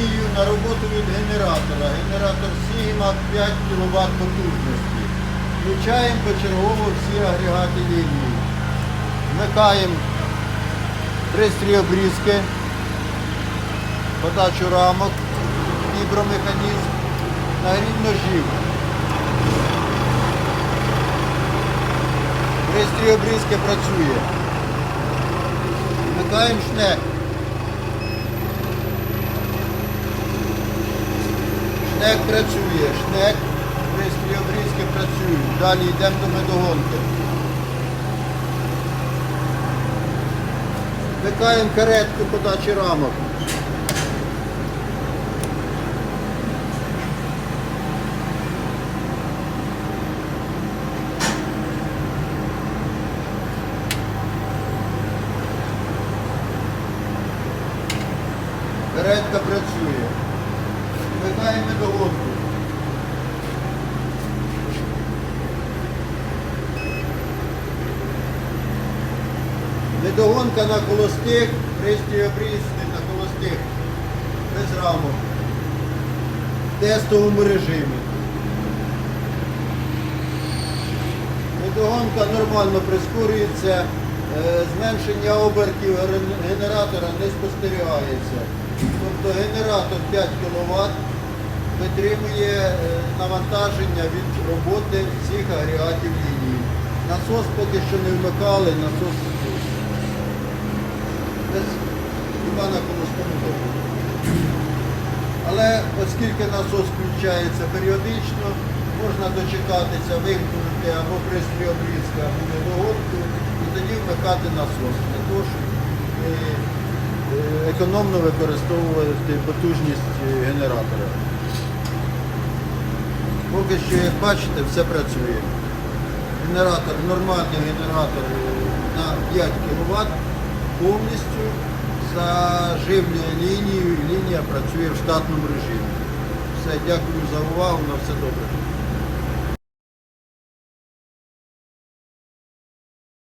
лінію на роботу від генератора. Генератор Сігма 5 кВт потужності. Включаємо почергово всі агрегати лінії. Вмикаємо пристрій обрізки, подачу рамок, фібромеханізм, нагрів ножів. Пристрій обрізки працює. Вмикаємо шнек. Шнек працює, шнек, пристрій обрізки працюють. Далі йдемо до медогонки. Вмикаємо каретку подачі рамок. Каретка працює. Вмикаємо медогонку. Медогонка на холостих, пристрій обрізки на холостих, без рамок. В тестовому режимі. Медогонка нормально прискорюється, е, зменшення обертів генератора не спостерігається. Тобто генератор 5 кВт витримує е, навантаження від роботи всіх агрегатів лінії. Насос поки що не вмикали, насос без хіба на холостому току. Але оскільки насос включається періодично, можна дочекатися, вимкнути або пристрій обрізки, або недогодку, і тоді вмикати насос для того, щоб е, економно використовувати потужність е, генератора. Поки що, як бачите, все працює. Генератор, нормальний генератор е, на 5 кВт повністю заживлює лінію і лінія працює в штатному режимі. Все, дякую за увагу, на все добре.